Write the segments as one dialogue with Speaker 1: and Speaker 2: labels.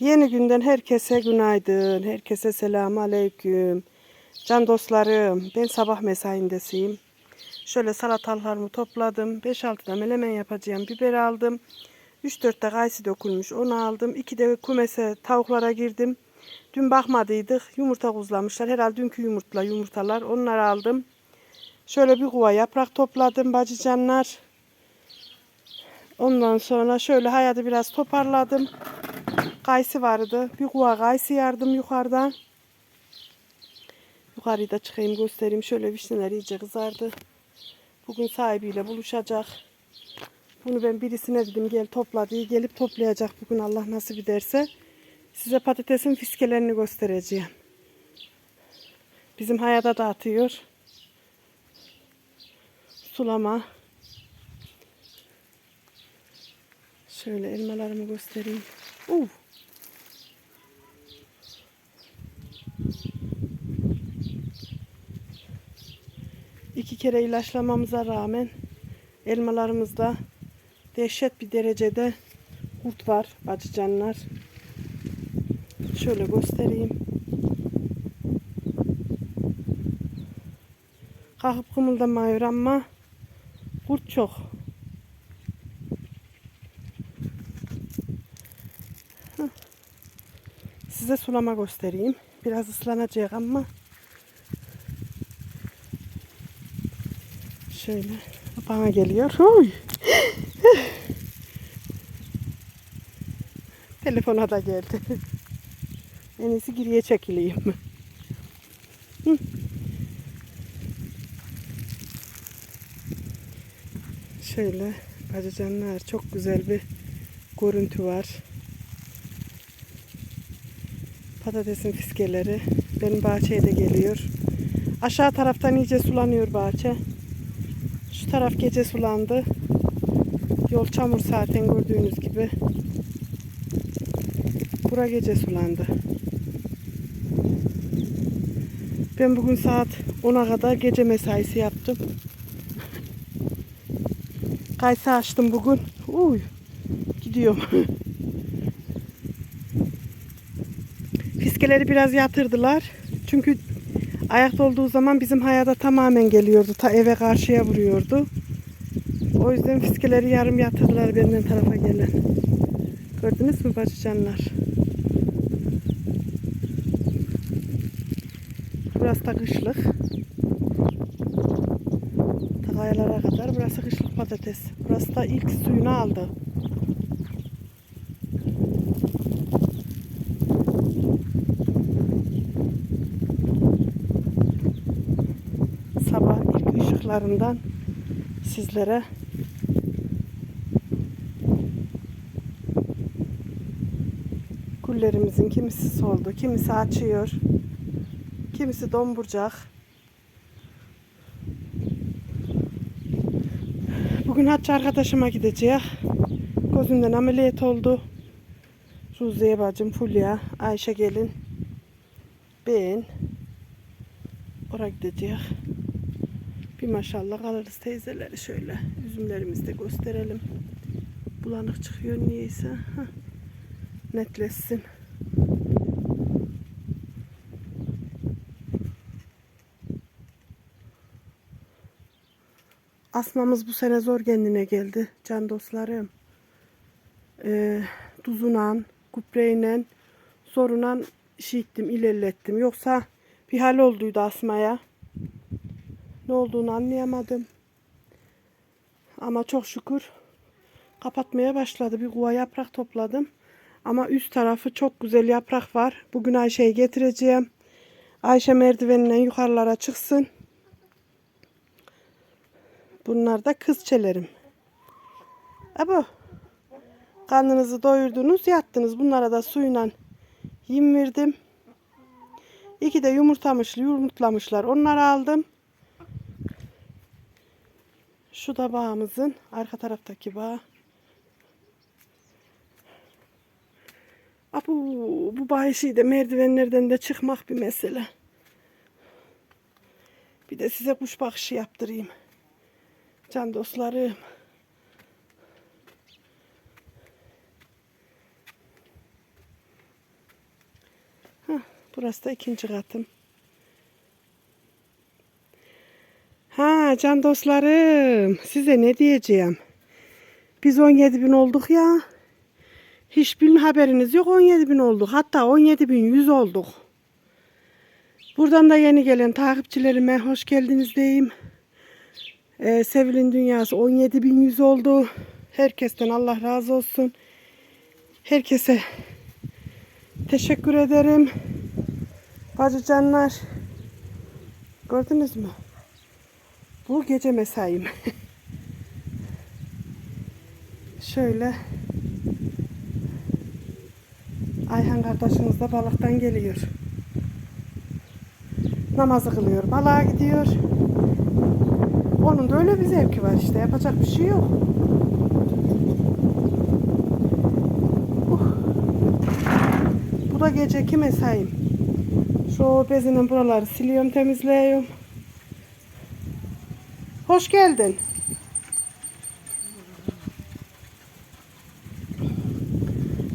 Speaker 1: Yeni günden herkese günaydın. Herkese selamun aleyküm. Can dostlarım, ben sabah mesaindesiyim. Şöyle salatalıklarımı topladım. 5-6 da melemen yapacağım. Biber aldım. 3-4 de kayısı dökülmüş. Onu aldım. 2 de kumese tavuklara girdim. Dün bakmadıydık. Yumurta kuzlamışlar. Herhalde dünkü yumurtla yumurtalar. Onları aldım. Şöyle bir kuva yaprak topladım bacıcanlar. Ondan sonra şöyle hayatı biraz toparladım. Kayısı vardı. Bir kuva kayısı yardım yukarıdan. Yukarıya da çıkayım göstereyim. Şöyle vişneler iyice kızardı. Bugün sahibiyle buluşacak. Bunu ben birisine dedim gel topla diye gelip toplayacak bugün Allah nasip ederse. Size patatesin fiskelerini göstereceğim. Bizim hayata dağıtıyor. Sulama. Şöyle elmalarımı göstereyim. Uh. İki kere ilaçlamamıza rağmen elmalarımızda dehşet bir derecede kurt var bacıcanlar. Şöyle göstereyim. Kalkıp kımıldamıyor ama kurt çok. Size sulama göstereyim. Biraz ıslanacak ama şöyle bana geliyor. Huy. Telefona da geldi. En iyisi geriye çekileyim. Hı. Şöyle bacıcanlar çok güzel bir görüntü var. Patatesin fiskeleri benim bahçeye de geliyor. Aşağı taraftan iyice sulanıyor bahçe. Şu taraf gece sulandı. Yol çamur zaten gördüğünüz gibi. Bura gece sulandı. Ben bugün saat 10'a kadar gece mesaisi yaptım. Kayısı açtım bugün. Uy, gidiyorum. Fiskeleri biraz yatırdılar. Çünkü ayakta olduğu zaman bizim hayata tamamen geliyordu. Ta eve karşıya vuruyordu. O yüzden fiskeleri yarım yatırdılar benden tarafa gelen. Gördünüz mü bacıcanlar? Burası da kışlık. Ta kayalara kadar burası kışlık patates. Burası da ilk suyunu aldı. Sabah ilk ışıklarından sizlere güllerimizin kimisi soldu, kimisi açıyor, kimisi domburcak. Bugün Hatice arkadaşıma gidecek. Gözümden ameliyat oldu. Ruziye bacım, Fulya, Ayşe gelin, ben. Oraya gidecek. Bir maşallah alırız teyzeleri şöyle. Üzümlerimizi de gösterelim. Bulanık çıkıyor niyeyse. Hah. Netleşsin. Asmamız bu sene zor kendine geldi can dostlarım. Ee, tuzunan, kupreyle, sorunan işittim, ilerlettim. Yoksa bir hal olduydu asmaya. Ne olduğunu anlayamadım. Ama çok şükür kapatmaya başladı. Bir kuva yaprak topladım. Ama üst tarafı çok güzel yaprak var. Bugün Ayşe'yi getireceğim. Ayşe merdiveninden yukarılara çıksın. Bunlar da kızçelerim. Abo. Karnınızı doyurdunuz, yattınız. Bunlara da suyla yem verdim. İki de yumurtamış, yumurtlamışlar. Onları aldım. Şu da bağımızın arka taraftaki bağ. Abu, bu bağ de merdivenlerden de çıkmak bir mesele. Bir de size kuş bakışı yaptırayım. Can dostlarım. Burası da ikinci katım. Can dostlarım size ne diyeceğim. Biz 17 bin olduk ya. Hiçbir haberiniz yok 17 bin olduk. Hatta 17 bin 100 olduk. Buradan da yeni gelen takipçilerime hoş geldiniz diyeyim. Ee, Sevil'in dünyası 17 bin 100 oldu. Herkesten Allah razı olsun. Herkese teşekkür ederim. Bacı canlar. Gördünüz mü? Bu gece mesaim. Şöyle Ayhan kardeşimiz de balıktan geliyor. Namazı kılıyor. Balığa gidiyor. Onun da öyle bir zevki var işte. Yapacak bir şey yok. Uh. Bu da geceki mesaim. Şu bezinin buraları siliyorum, temizliyorum. Hoş geldin.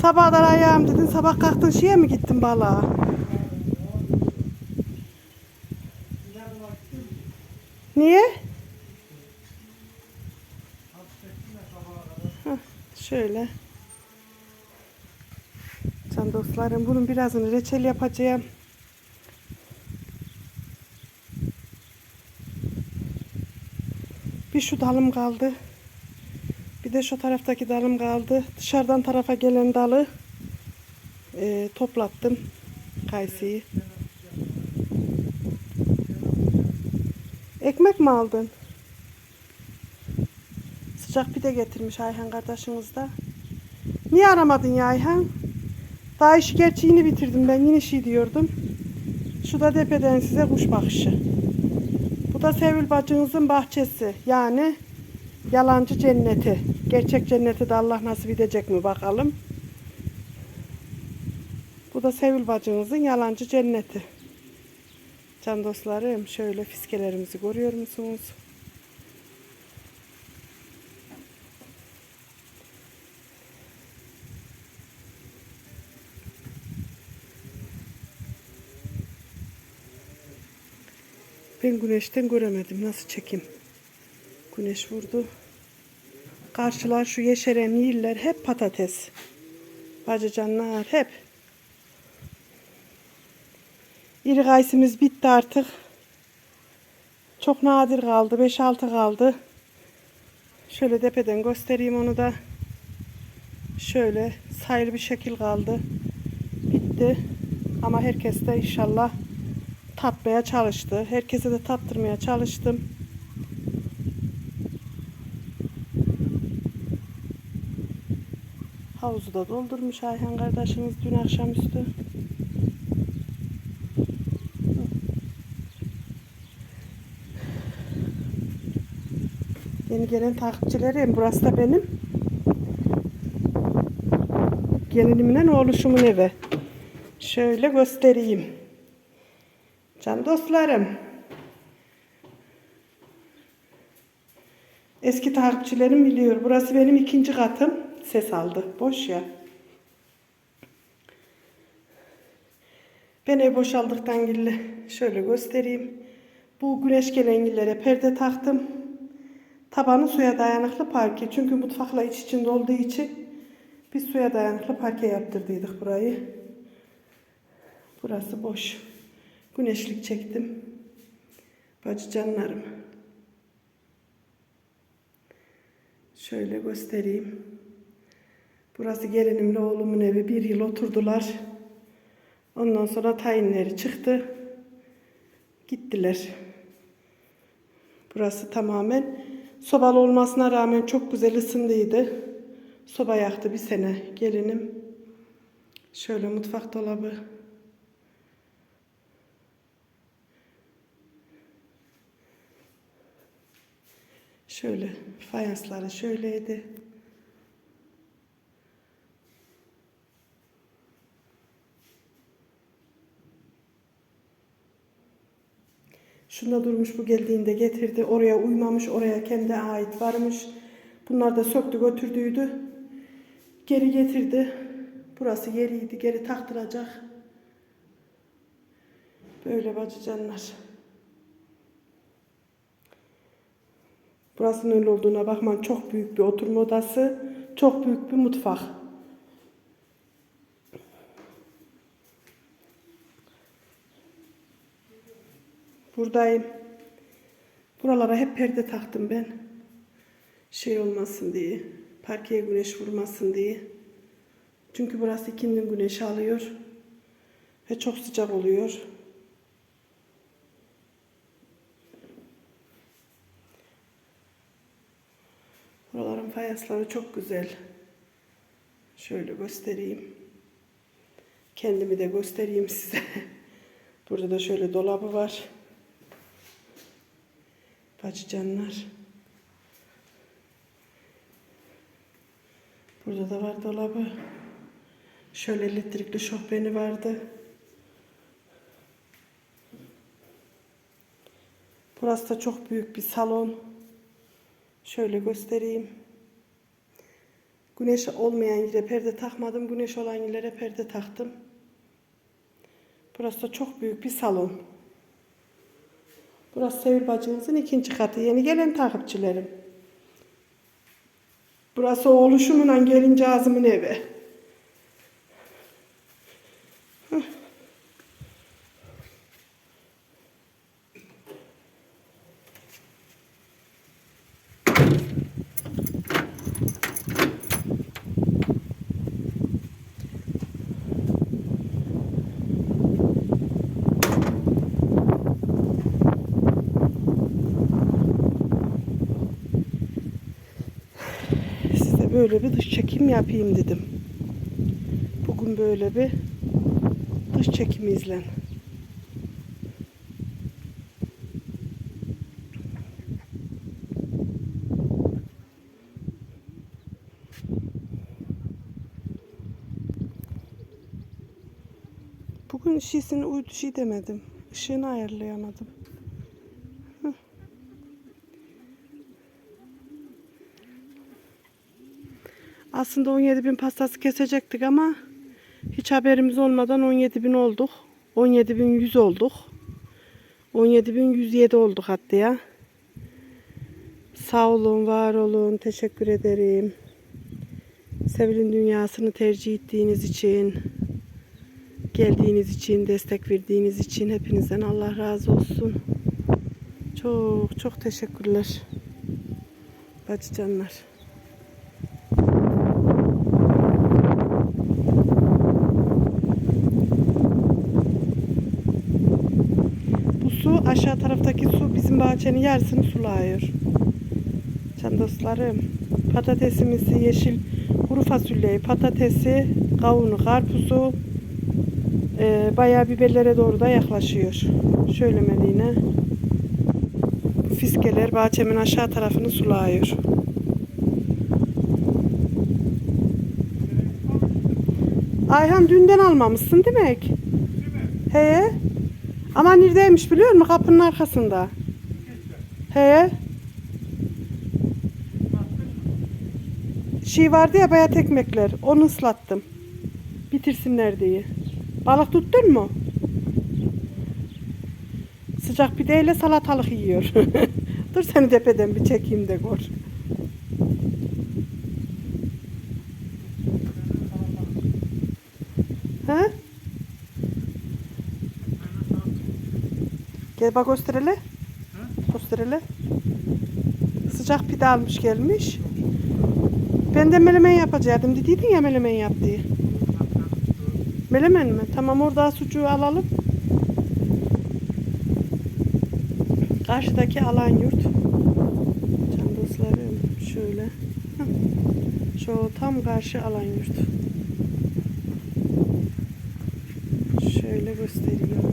Speaker 1: Sabahlar ayağım dedin. Sabah kalktın şeye mi gittin balığa? Niye? Hah, şöyle. Can dostlarım bunun birazını reçel yapacağım. Bir şu dalım kaldı. Bir de şu taraftaki dalım kaldı. Dışarıdan tarafa gelen dalı e, toplattım. Kayısıyı. Ekmek mi aldın? Sıcak pide getirmiş Ayhan kardeşiniz de. Niye aramadın ya Ayhan? Daha işi gerçi yeni bitirdim ben. Yine şey diyordum. Şu da tepeden size kuş bakışı. Bu da Sevil bacınızın bahçesi. Yani yalancı cenneti. Gerçek cenneti de Allah nasip edecek mi bakalım. Bu da Sevil bacınızın yalancı cenneti. Can dostlarım şöyle fiskelerimizi görüyor musunuz? Ben güneşten göremedim. Nasıl çekeyim? Güneş vurdu. Karşılar şu yeşeren yerler hep patates. Bacıcanlar hep. İri kayısımız bitti artık. Çok nadir kaldı. 5-6 kaldı. Şöyle tepeden göstereyim onu da. Şöyle sayılı bir şekil kaldı. Bitti. Ama herkes de inşallah tatmaya çalıştı. Herkese de tattırmaya çalıştım. Havuzu da doldurmuş Ayhan kardeşimiz dün akşamüstü. Yeni gelen takipçilerim. Burası da benim. Gelinimle oğluşumun evi. Şöyle göstereyim. Can dostlarım. Eski takipçilerim biliyor. Burası benim ikinci katım. Ses aldı. Boş ya. Ben ev boşaldıktan gille şöyle göstereyim. Bu güneş gelengillere perde taktım. Tabanı suya dayanıklı parke. Çünkü mutfakla iç içinde olduğu için biz suya dayanıklı parke yaptırdıydık burayı. Burası boş. Güneşlik çektim. Bacı canlarım. Şöyle göstereyim. Burası gelinimle oğlumun evi. Bir yıl oturdular. Ondan sonra tayinleri çıktı. Gittiler. Burası tamamen sobalı olmasına rağmen çok güzel ısındıydı. Soba yaktı bir sene gelinim. Şöyle mutfak dolabı. Şöyle fayansları şöyleydi. Şunda durmuş bu geldiğinde getirdi. Oraya uymamış, oraya kendi ait varmış. Bunlar da söktü götürdüydü. Geri getirdi. Burası yeriydi. Geri taktıracak. Böyle bacıcanlar. Burasının öyle olduğuna bakmayın. Çok büyük bir oturma odası. Çok büyük bir mutfak. Buradayım. Buralara hep perde taktım ben. Şey olmasın diye. Parkeye güneş vurmasın diye. Çünkü burası ikindi güneş alıyor. Ve çok sıcak oluyor. Buraların fayansları çok güzel. Şöyle göstereyim. Kendimi de göstereyim size. Burada da şöyle dolabı var. Bacıcanlar. Burada da var dolabı. Şöyle elektrikli şofbeni vardı. Burası da çok büyük bir salon. Şöyle göstereyim. Güneş olmayan yere perde takmadım. Güneş olan yerlere perde taktım. Burası da çok büyük bir salon. Burası Sevil bacımızın ikinci katı. Yeni gelen takipçilerim. Burası oğluşumla gelince ağzımın evi. Böyle bir dış çekim yapayım dedim. Bugün böyle bir dış çekim izlen. Bugün şişini uydu şey demedim. Işığını ayarlayamadım. Aslında 17 bin pastası kesecektik ama hiç haberimiz olmadan 17 bin olduk. 17 bin 100 olduk. 17 bin 107 olduk hatta ya. Sağ olun, var olun. Teşekkür ederim. Sevil'in dünyasını tercih ettiğiniz için, geldiğiniz için, destek verdiğiniz için hepinizden Allah razı olsun. Çok çok teşekkürler. Bacıcanlar. Bu su aşağı taraftaki su bizim bahçenin yarısını sulıyor. Can dostlarım patatesimizi yeşil kuru fasulyeyi patatesi kavunu karpuzu e, bayağı biberlere doğru da yaklaşıyor. Şöyle Medine fiskeler bahçemin aşağı tarafını sulıyor. Ayhan dünden almamışsın demek. He. Ama neredeymiş biliyor musun? Kapının arkasında. He. Şey vardı ya bayat ekmekler. Onu ıslattım. Bitirsinler diye. Balık tuttun mu? Sıcak pideyle salatalık yiyor. Dur seni tepeden bir çekeyim de gör. He? Gel bak göster hele. Göster hele. Sıcak pide almış gelmiş. Ben de melemen yapacaktım. Dediydin ya melemen yap diye. Melemen mi? Tamam orada sucuğu alalım. Karşıdaki alan yurt. Can dostlarım şöyle. Şu tam karşı alan yurt. Şöyle göstereyim.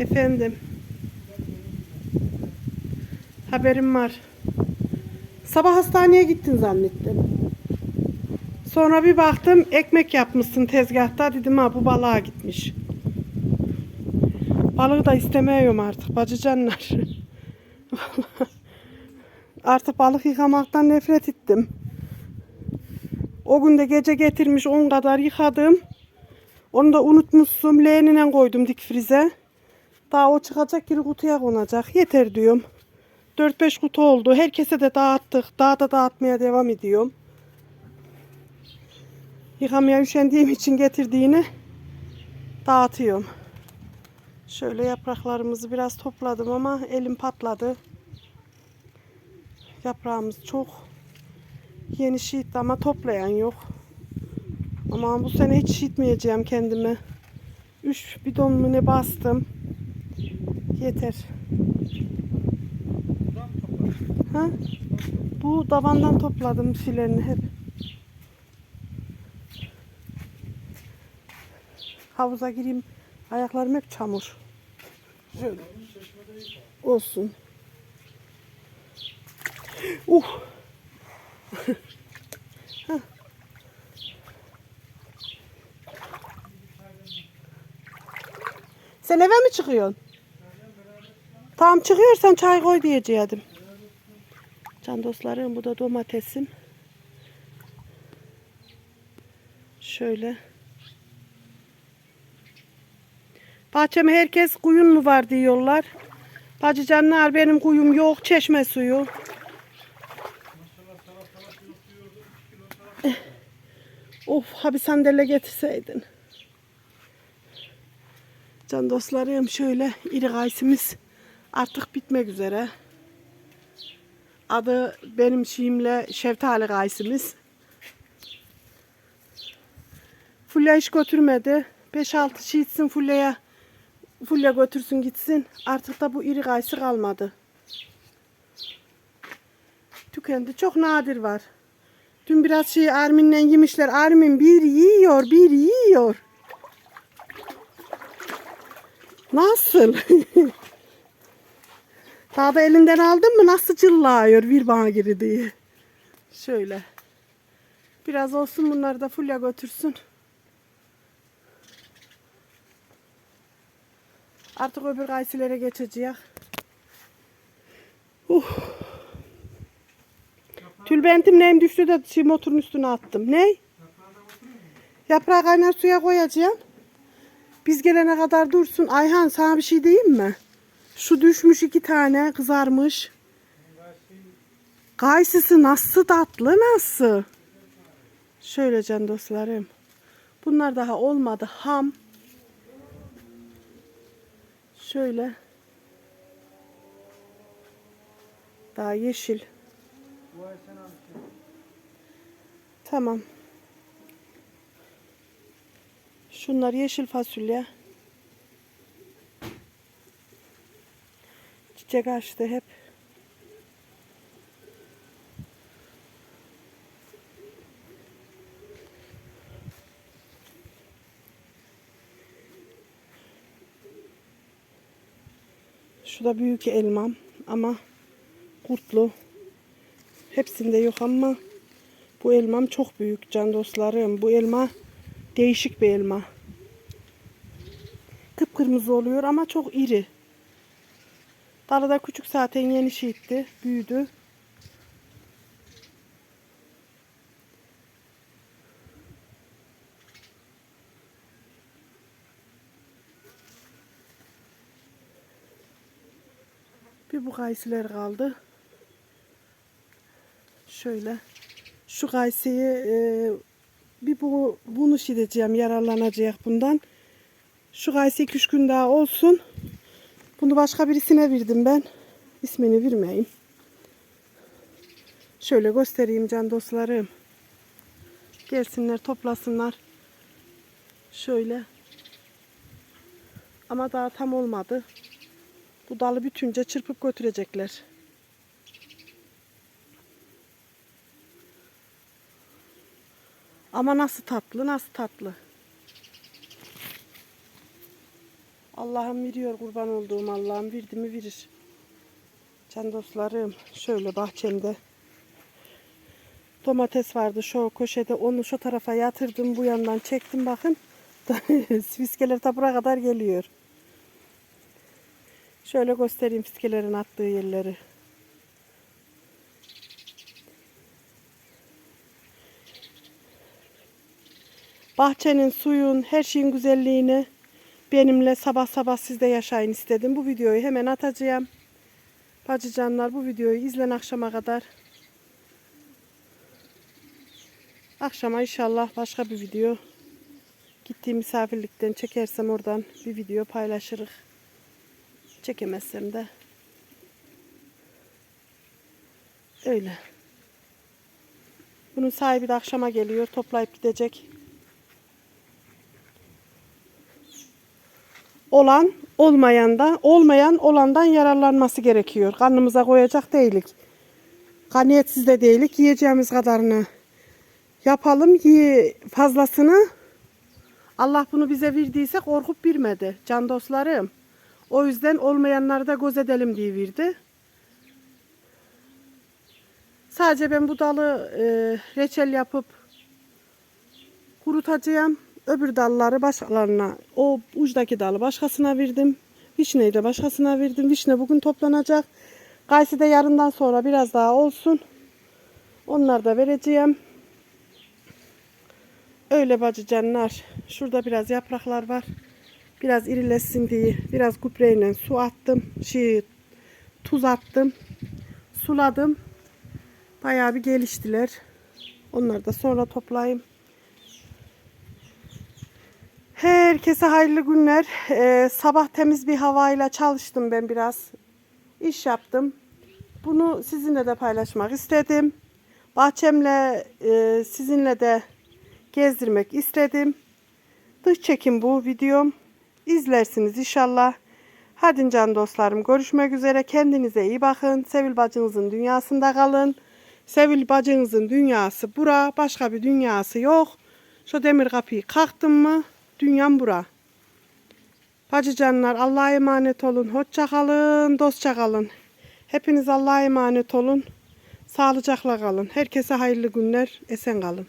Speaker 1: Efendim. Haberim var. Sabah hastaneye gittin zannettim. Sonra bir baktım ekmek yapmışsın tezgahta. Dedim ha bu balığa gitmiş. Balığı da istemiyorum artık bacıcanlar. artık balık yıkamaktan nefret ettim. O gün de gece getirmiş 10 kadar yıkadım. Onu da unutmuşsun. Leğenine koydum dik frize. Daha o çıkacak geri kutuya konacak. Yeter diyorum. 4-5 kutu oldu. Herkese de dağıttık. Daha da dağıtmaya devam ediyorum. Yıkamaya üşendiğim için getirdiğini dağıtıyorum. Şöyle yapraklarımızı biraz topladım ama elim patladı. Yaprağımız çok. Yeni şiitti ama toplayan yok. Ama bu sene hiç şiitmeyeceğim kendime. Üç bidon mu ne bastım. Yeter. Ha? Bu davandan topladım filerini hep. Havuza gireyim. Ayaklarım hep çamur. Şöyle. Olsun. Uh. Sen eve mi çıkıyorsun? Tamam çıkıyorsan çay koy diyecektim. Can dostlarım bu da domatesim. Şöyle. Bahçeme herkes kuyun mu var diyorlar. Bacı canlar benim kuyum yok çeşme suyu. Eh. Of ha bir sandalye getirseydin. Can dostlarım şöyle iri gaysimiz artık bitmek üzere. Adı benim şeyimle şeftali gaysimiz. Fulya hiç götürmedi. 5-6 şey içsin Fulya'ya. Fulya götürsün gitsin. Artık da bu iri gaysı kalmadı. Tükendi. Çok nadir var. Dün biraz şey Armin'le yemişler. Armin bir yiyor, bir yiyor. Nasıl? Da elinden aldın mı nasıl cıllıyor bir bana giri diye. Şöyle. Biraz olsun bunları da Fulya götürsün. Artık öbür gaysilere geçeceğiz. Uh. Tülbentim neyim düştü de şey motorun üstüne attım. Ne? Yaprağı kaynar suya koyacağım. Biz gelene kadar dursun. Ayhan sana bir şey diyeyim mi? Şu düşmüş iki tane kızarmış. Kayısısı nasıl tatlı nasıl? Şöyle can dostlarım. Bunlar daha olmadı. Ham. Şöyle. Daha yeşil. Tamam. Şunlar yeşil fasulye. Çiçek açtı hep. Şu da büyük elmam ama kurtlu. Hepsinde yok ama bu elmam çok büyük can dostlarım. Bu elma değişik bir elma. Kıpkırmızı oluyor ama çok iri. Dalı da küçük zaten yeni şiitti. Büyüdü. Bir bu kayısılar kaldı. Şöyle. Şu kayısıyı e, bir bu, bunu şideceğim. Yararlanacak bundan. Şu kayısı 2-3 gün daha olsun. Bunu başka birisine verdim ben. İsmini vermeyeyim. Şöyle göstereyim can dostlarım. Gelsinler toplasınlar. Şöyle. Ama daha tam olmadı. Bu dalı bütünce çırpıp götürecekler. Ama nasıl tatlı, nasıl tatlı. Allah'ım veriyor kurban olduğum Allah'ım verdi mi verir. Can dostlarım şöyle bahçemde domates vardı şu köşede onu şu tarafa yatırdım bu yandan çektim bakın. Fiskeler ta buraya kadar geliyor. Şöyle göstereyim fiskelerin attığı yerleri. bahçenin, suyun, her şeyin güzelliğini benimle sabah sabah sizde yaşayın istedim. Bu videoyu hemen atacağım. Bacıcanlar bu videoyu izlen akşama kadar. Akşama inşallah başka bir video gittiğim misafirlikten çekersem oradan bir video paylaşırız. Çekemezsem de öyle. Bunun sahibi de akşama geliyor. Toplayıp gidecek. Olan olmayan da olmayan olandan yararlanması gerekiyor. Karnımıza koyacak değilik. Kaniyetsiz de değilik. Yiyeceğimiz kadarını yapalım. Yi fazlasını Allah bunu bize verdiyse korkup birmedi. Can dostlarım. O yüzden olmayanları da göz edelim diye verdi. Sadece ben bu dalı e, reçel yapıp kurutacağım. Öbür dalları başkalarına, o ucdaki dalı başkasına verdim. Vişneyi de başkasına verdim. Vişne bugün toplanacak. Kayısı da yarından sonra biraz daha olsun. Onları da vereceğim. Öyle bacıcanlar. Şurada biraz yapraklar var. Biraz irilesin diye biraz gübreyle su attım. Şey, tuz attım. Suladım. Bayağı bir geliştiler. Onları da sonra toplayayım. Herkese hayırlı günler. Ee, sabah temiz bir havayla çalıştım ben biraz. İş yaptım. Bunu sizinle de paylaşmak istedim. Bahçemle e, sizinle de gezdirmek istedim. Dış çekim bu videom. İzlersiniz inşallah. Hadi can dostlarım görüşmek üzere. Kendinize iyi bakın. Sevil bacınızın dünyasında kalın. Sevil bacınızın dünyası bura. Başka bir dünyası yok. Şu demir kapıyı kalktım mı dünyam bura. Bacı canlar Allah'a emanet olun. Hoşça kalın, dostça kalın. Hepiniz Allah'a emanet olun. Sağlıcakla kalın. Herkese hayırlı günler. Esen kalın.